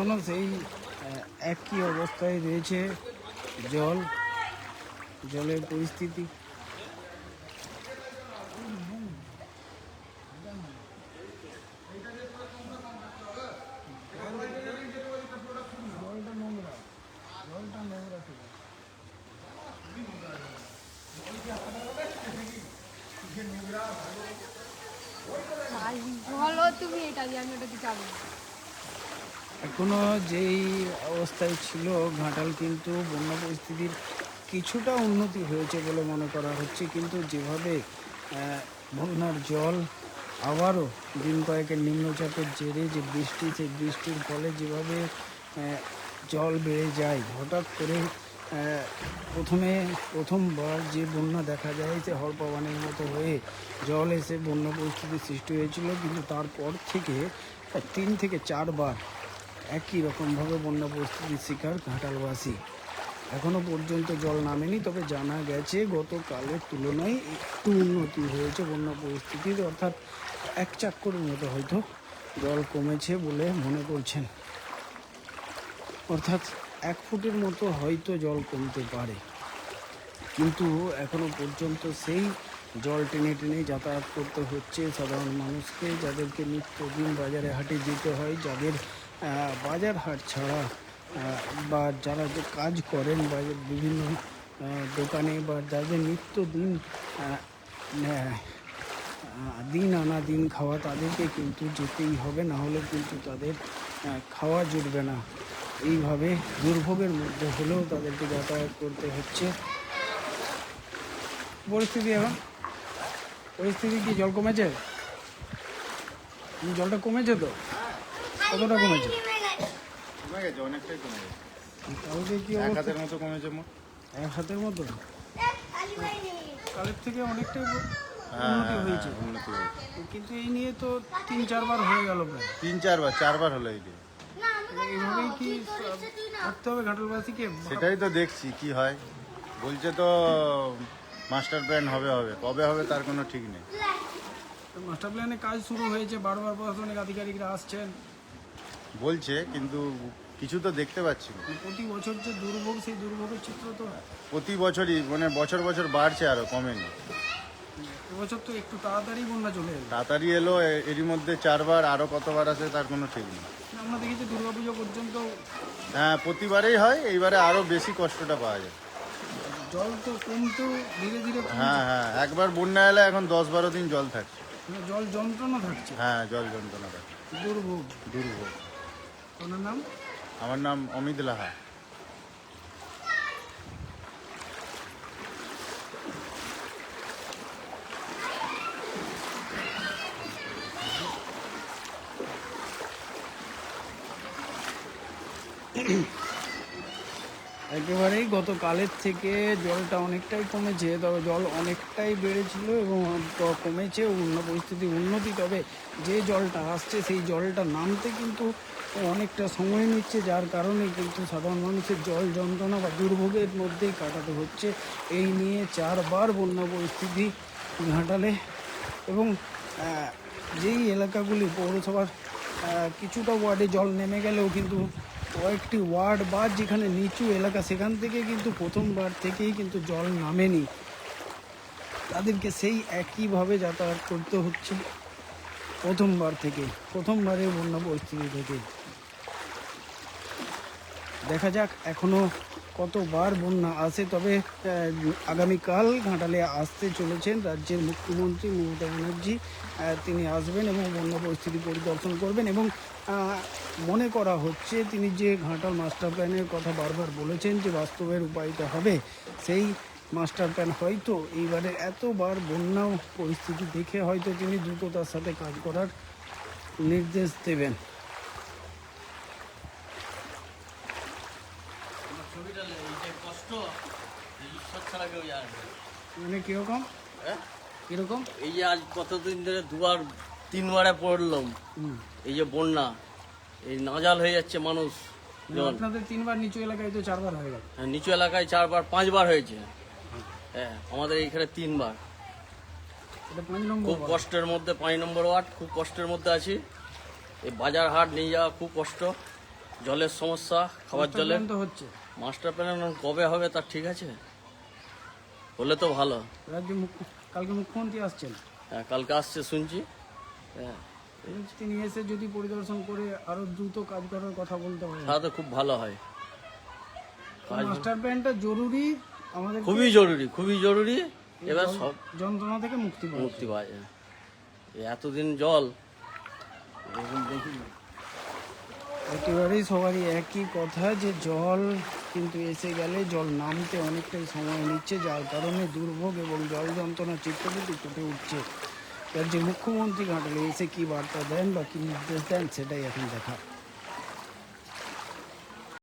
এখনও সেই একই অবস্থায় রয়েছে জল, জলের পরিস্থিতি। বলো তুমি এটা দিয়ে, আমি ওটাতে যাব না। এখনও যেই অবস্থায় ছিল, ঘাটাল কিন্তু বন্যা পরিস্থিতির কিছুটা উন্নতি হয়েছে বলে মনে করা হচ্ছে কিন্তু যেভাবে বন্যার জল আবারও দিন কয়েকের নিম্নচাপের জেরে যে বৃষ্টি, সেই বৃষ্টির ফলে যেভাবে জল বেড়ে যায়, হঠাৎ করে প্রথমে, প্রথমবার যে বন্যা দেখা যায় যে হরপাবানের মতো হয়ে জল এসে বন্যা পরিস্থিতির সৃষ্টি হয়েছিল কিন্তু তারপর থেকে তিন থেকে চারবার একই রকমভাবে বন্যা পরিস্থিতির শিকার ঘাটালবাসী। এখনও পর্যন্ত জল নামেনি, তবে জানা গেছে গতকালের তুলনায় একটু উন্নতি হয়েছে বন্যা পরিস্থিতির, অর্থাৎ এক চাক্করের মতো হয়তো জল কমেছে বলে মনে করছেন। অর্থাৎ এক ফুটের মতো হয়তো জল কমতে পারে। কিন্তু এখনও পর্যন্ত সেই জল টেনে টেনে যাতায়াত করতে হচ্ছে সাধারণ মানুষকে, যাদেরকে নিত্যদিন বাজারে হাটে যেতে হয়, যাদের বাজার হাট ছাড়া বা যারা যে কাজ করেন বা বিভিন্ন দোকানে বা যাদের নিত্য দিন দিন আনা দিন খাওয়া, তাদেরকে কিন্তু যেতেই হবে, না হলে কিন্তু তাদের খাওয়া জুটবে না। এইভাবে দুর্ভোগের মধ্যে হলেও তাদেরকে যাতায়াত করতে হচ্ছে। পরিস্থিতি এখন? পরিস্থিতি কি জল কমেছে? জলটা কমেছে তো? কতটা কমেছে? কমে গেছে অনেকটাই কমে গেছে। কালকে কি এক হাতের মতো কমেছে মোট এক হাতের মতো? কালের থেকে অনেকটাই হ্যাঁ উন্নতি হ্যাঁ, হয়েছে। হ্যাঁ, উন্নতি হয়েছে। কিন্তু এই নিয়ে তো তিন চারবার হয়ে গেল প্রায়। তিন চারবার চারবার হলো এই এইভাবেই কি করতে হবে ঘাটলবাসীকে? সেটাই তো দেখছি কি হয়। বলছে তো মাস্টার প্ল্যান হবে হবে। কবে হবে তার কোনো ঠিক নেই। মাস্টার প্ল্যানে কাজ শুরু হয়েছে বারবার প্রশাসনিক আধিকারিকরা আসছেন। বলছে কিন্তু কিছু তো দেখতে পাচ্ছি না। প্রতি বছর যে দুর্ভোগ সেই দুর্ভোগের চিত্র তো প্রতি বছরই মানে বছর বছর বাড়ছে আরও কমেনি। এবছর তো একটু তাড়াতাড়ি বন্যা চলে এলো। তাড়াতাড়ি এলো এ- এরই মধ্যে চারবার আরও কতবার আছে তার কোনো ঠিক নেই। আমরা দেখেছি দুর্গাপুজো পর্যন্ত হ্যাঁ প্রতিবারেই হয় এইবারে আরও বেশি কষ্টটা পাওয়া যায়। জল তো কমতেও ধীরে ধীরে কমছে। হ্যাঁ হ্যাঁ একবার বন্যা এলে এখন দশ বারো দিন জল থাকছে। মানে জল যন্ত্রণা থাকছে। হ্যাঁ জল যন্ত্রণা থাকছে। দুর্ভোগ। দুর্ভোগ। ওনার নাম? আমার নাম অমিত লাহা। একেবারেই গতকালের থেকে জলটা অনেকটাই কমেছে, তবে জল অনেকটাই বেড়েছিল এবং কমেছে, অন্য পরিস্থিতি উন্নতি, তবে যে জলটা আসছে সেই জলটা নামতে কিন্তু অনেকটা সময় নিচ্ছে, যার কারণে কিন্তু সাধারণ মানুষের জল যন্ত্রণা বা দুর্ভোগের মধ্যেই কাটাতে হচ্ছে। এই নিয়ে চারবার বন্যা পরিস্থিতি ঘাটালে এবং যেই এলাকাগুলি পৌরসভার কিছুটা ওয়ার্ডে জল নেমে গেলেও কিন্তু কয়েকটি ওয়ার্ড বা যেখানে নিচু এলাকা, সেখান থেকে কিন্তু প্রথমবার থেকেই কিন্তু জল নামেনি। তাদেরকে সেই একইভাবে যাতায়াত করতে হচ্ছে প্রথমবার থেকে, প্রথমবারের বন্যা পরিস্থিতি থেকে। দেখা যাক এখনও কতবার বন্যা আসে তবে আগামীকাল ঘাটালে আসতে চলেছেন রাজ্যের মুখ্যমন্ত্রী মমতা ব্যানার্জি। তিনি আসবেন এবং বন্যা পরিস্থিতি পরিদর্শন করবেন এবং মনে করা হচ্ছে তিনি যে ঘাটাল মাস্টার প্ল্যানের কথা বারবার বলেছেন যে বাস্তবের উপায়িত হবে, সেই মাস্টার প্ল্যান হয়তো এইবারে এতবার বন্যা পরিস্থিতি দেখে হয়তো তিনি দ্রুততার সাথে কাজ করার নির্দেশ দেবেন। এই যে কষ্ট ঈশ্বর ছাড়া কেউ জানে মানে কীরকম? হ্যাঁ? কীরকম? এই যে আজ কতদিন ধরে দুবার তিনবারে পড়লাম। এই যে বন্যা এই নাজাল হয়ে যাচ্ছে মানুষ আপনাদের তিনবার নিচু এলাকায় তো চারবার হয়ে গেল। হ্যাঁ, নিচু এলাকায় চারবার পাঁচবার হয়েছে। হ্যাঁ আমাদের এইখানে তিনবার। খুব কষ্টের মধ্যে পাঁচ নম্বর ওয়ার্ড খুব কষ্টের মধ্যে আছি। এই বাজার হাট নিয়ে যাওয়া খুব কষ্ট। জলের সমস্যা খাবার জলে তো হচ্ছে। মাস্টার প্ল্যান কবে হবে তার ঠিক আছে? হলে তো ভালো। রাজ্য কালকে মুখ্যমন্ত্রী আসছেন। হ্যাঁ, কালকে আসছে শুনছি। হ্যাঁ। তিনি এসে যদি পরিদর্শন করে আরও দ্রুত কাজ করার কথা বলতে হয়। তাহলে তো খুব ভালো হয়। মাস্টার প্ল্যানটা জরুরি আমাদের খুবই জরুরি খুবই জরুরি। এবার সব যন্ত্রণা থেকে মুক্তি মুক্তি পাওয়া যায়। এতদিন জল। দেখি। একেবারেই সবারই একই কথা যে জল কিন্তু এসে গেলে জল নামতে অনেকটাই সময় নিচ্ছে, যার কারণে দুর্ভোগ এবং জল যন্ত্রণা চিত্রপতি ফুটে উঠছে। রাজ্যের মুখ্যমন্ত্রী ঘাটালে এসে কী বার্তা দেন বা কী নির্দেশ দেন সেটাই এখন দেখা।